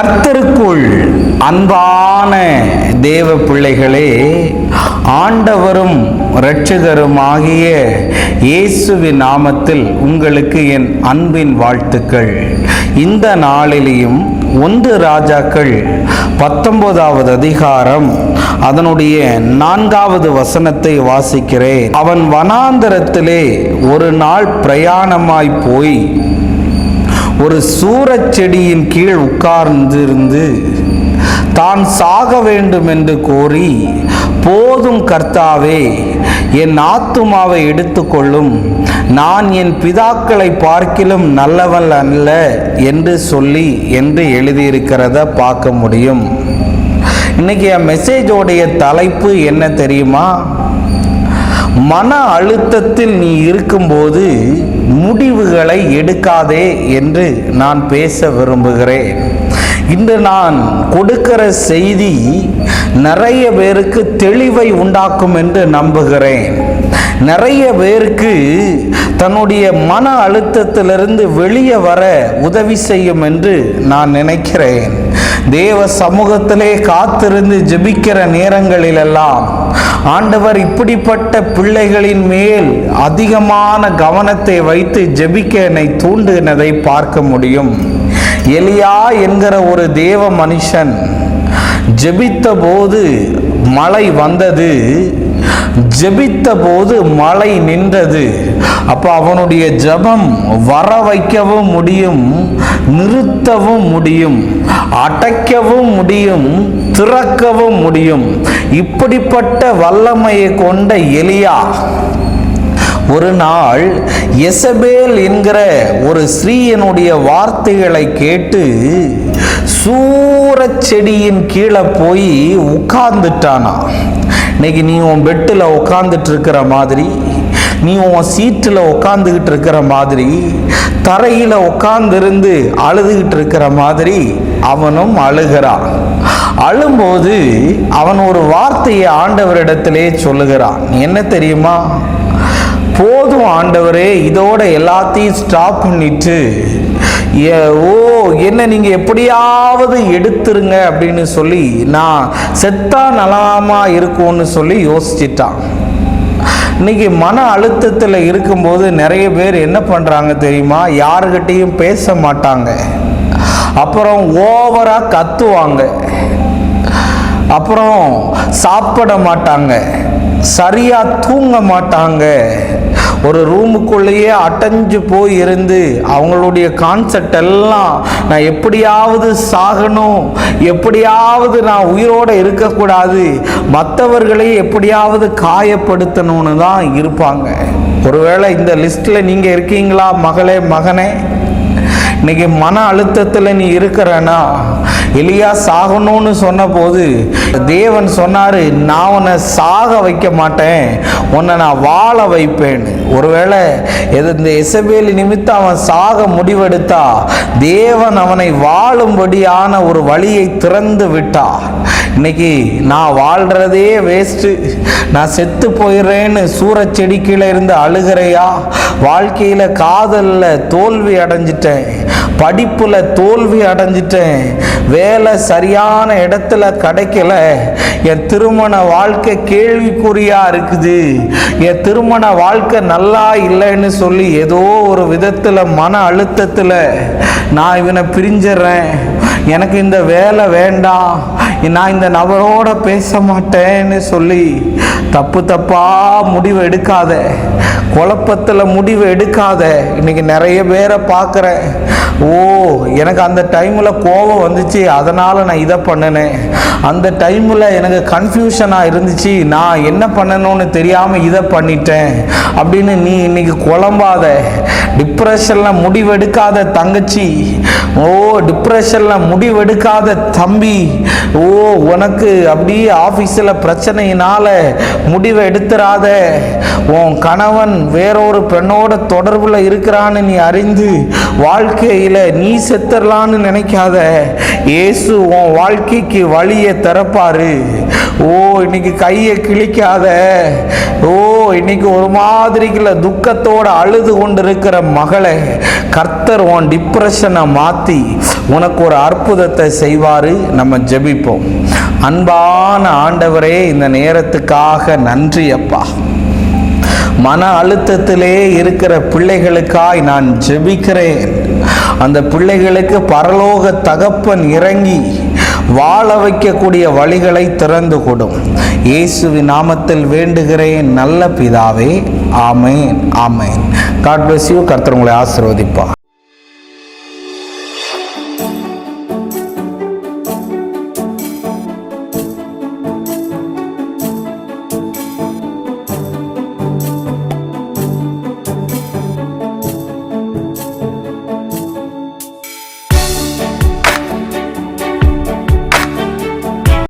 கர்த்தருக்குள் அன்பான தேவ பிள்ளைகளே ஆண்டவரும் இரட்சகருமாகிய இயேசுவின் நாமத்தில் உங்களுக்கு என் அன்பின் வாழ்த்துக்கள். இந்த நாளிலேயும் ஒன்று ராஜாக்கள் பத்தொன்பதாவது அதிகாரம் அதனுடைய நான்காவது வசனத்தை வாசிக்கிறேன். அவன் வனாந்தரத்திலே ஒரு நாள் பிரயாணமாய் போய் ஒரு சூரச் செடியின் கீழ் உட்கார்ந்திருந்து தான் சாக வேண்டும் என்று கோரி போதும் கர்த்தாவே என் ஆத்துமாவை எடுத்துக்கொள்ளும். நான் என் பிதாக்களை பார்க்கிலும் நல்லவன் அல்ல என்று சொல்லி என்று எழுதியிருக்கிறத பார்க்க முடியும். இன்னைக்கு என் மெசேஜோடைய தலைப்பு என்ன தெரியுமா? மன அழுத்தத்தில் நீ இருக்கும்போது முடிவுகளை எடுக்காதே என்று நான் பேச விரும்புகிறேன். இன்று நான் கொடுக்கிற செய்தி நிறைய பேருக்கு தெளிவை உண்டாக்கும் என்று நம்புகிறேன். நிறைய பேருக்கு தன்னுடைய மன அழுத்தத்திலிருந்து வெளியே வர உதவி செய்யும் என்று நான் நினைக்கிறேன். தேவ சமூகத்திலே காத்திருந்து ஜெபிக்கிற நேரங்களிலெல்லாம் ஆண்டவர் இப்படிப்பட்ட பிள்ளைகளின் மேல் அதிகமான கவனத்தை வைத்து ஜெபிக்க என்னை தூண்டுனதை பார்க்க முடியும். எலியா என்கிற ஒரு தேவ மனுஷன் ஜெபித்த போது மழை வந்தது. ஜெபித்த போது மழை நின்றது. அப்போ அவனுடைய ஜெபம் வர வைக்கவும் முடியும் நிறுத்தவும் முடியும் அடைக்கவும் முடியும் திறக்கவும் முடியும். இப்படிப்பட்ட வல்லமையை கொண்ட எலியா ஒரு நாள் எசபேல் என்கிற ஒரு ஸ்ரீயனுடைய வார்த்தைகளை கேட்டு சூரச் செடியின் கீழே போய் உட்கார்ந்துட்டானா. இன்னைக்கு நீ உன் பெட்டில் உட்காந்துட்டு இருக்கிற மாதிரி நீ உன் சீட்டில் உட்காந்துக்கிட்டு இருக்கிற மாதிரி தரையில் உட்காந்துருந்து அழுதுகிட்டு இருக்கிற மாதிரி அவனும் அழுகிறான். அழும்போது அவன் ஒரு வார்த்தையை ஆண்டவரிடத்திலே சொல்லுகிறான். என்ன தெரியுமா? போதும் ஆண்டவரே இதோட எல்லாத்தையும் ஸ்டாப் பண்ணிட்டு ஓ என்ன நீங்க எப்படியாவது எடுத்துருங்க அப்படின்னு சொல்லி நான் செத்தா நலமா இருக்கும்னு சொல்லி யோசிச்சிட்டான். இன்னைக்கு மன அழுத்தத்தில் இருக்கும்போது நிறைய பேர் என்ன பண்ணுறாங்க தெரியுமா? யாருக்கிட்டேயும் பேச மாட்டாங்க. அப்புறம் ஓவராக கத்துவாங்க. அப்புறம் சாப்பிட மாட்டாங்க. சரியா தூங்க மாட்டாங்க. ஒரு ரூமுக்குள்ளேயே அடைஞ்சு போய் இருந்து அவங்களுடைய கான்செப்ட் எல்லாம் நான் எப்படியாவது சாகணும் எப்படியாவது நான் உயிரோடு இருக்கக்கூடாது மற்றவர்களை எப்படியாவது காயப்படுத்தணும்னு தான் இருப்பாங்க. ஒருவேளை இந்த லிஸ்ட்டில் நீங்கள் இருக்கீங்களா மகளே மகனே? இன்னைக்கு மன அழுத்தத்தில் நீ இருக்கிறனா? எலியா சாகணும்னு சொன்னபோது தேவன் சொன்னாரு நான் உன்னை சாக வைக்க மாட்டேன். உன்னை நான் வாழ வைப்பேன். ஒருவேளை எது இந்த எசபேலி நிமித்தம் அவன் சாக முடிவெடுத்தா தேவன் அவனை வாழும்படியான ஒரு வழியை திறந்து விட்டா. இன்னைக்கு நான் வாழ்கிறதே வேஸ்ட்டு நான் செத்து போயிடுறேன்னு சூரச் செடி கீழே இருந்து அழுகிறையா? வாழ்க்கையில் காதலில் தோல்வி அடைஞ்சிட்டேன். படிப்பில் தோல்வி அடைஞ்சிட்டேன். வேலை சரியான இடத்துல கிடைக்கல. என் திருமண வாழ்க்கை கேள்விக்குறியா இருக்குது. என் திருமண வாழ்க்கை நல்லா இல்லைன்னு சொல்லி ஏதோ ஒரு விதத்தில் மன அழுத்தத்தில் நான் இவனை பிரிஞ்சிடுறேன். எனக்கு இந்த வேலை வேண்டாம். நான் இந்த நபரோட பேச மாட்டேன்னு சொல்லி தப்பு தப்பா முடிவு எடுக்காத. குழப்பத்தில் முடிவு எடுக்காத. இன்னைக்கு நிறைய பேரை பார்க்குறேன். ஓ எனக்கு அந்த டைமில் கோபம் வந்துச்சு. அதனால் நான் இதை பண்ணினேன். அந்த டைமில் எனக்கு கன்ஃபியூஷனாக இருந்துச்சு. நான் என்ன பண்ணணும்னு தெரியாமல் இதை பண்ணிட்டேன். அப்படின்னு நீ இன்னைக்கு குழம்பாத. டிப்ரெஷனில் முடிவெடுக்காத தங்கச்சி. ஓ டிப்ரெஷனில் முடிவெடுக்காத தம்பி. ஓ உனக்கு அப்படியே ஆஃபீஸில் பிரச்சனையினால முடிவை எடுத்துறாத உன் கணவன் வேறொரு பெண்ணோட தொடர்பில் இருக்கிறான்னு நீ அறிந்து வாழ்க்கையில் நீ செத்துடலான்னு நினைக்காத. இயேசு உன் வாழ்க்கைக்கு வழியை திறப்பாரு ஓ இன்னைக்கு கையை கிழிக்காத. ஓ இன்னைக்கு ஒரு மாதிரிக்குள்ள துக்கத்தோடு அழுது கொண்டிருக்கிற மகளை கர்த்தர் உன் டிப்ரெஷனை மாற்றி உனக்கு ஒரு அற்புதத்தை செய்வார். நம்ம ஜெபிப்போம். அன்பான ஆண்டவரே இந்த நேரத்துக்காக நன்றி அப்பா. மன அழுத்தத்திலே இருக்கிற பிள்ளைகளுக்காய் நான் ஜெபிக்கிறேன். அந்த பிள்ளைகளுக்கு பரலோக தகப்பன் இறங்கி வாழ வைக்கக்கூடிய வழிகளை திறந்து கொடும். இயேசுவின் நாமத்தில் வேண்டுகிறேன் நல்ல பிதாவே ஆமேன் ஆமேன். காட் பிளஸ் யூ கர்த்தர் உங்களை ஆசீர்வதிப்பார்.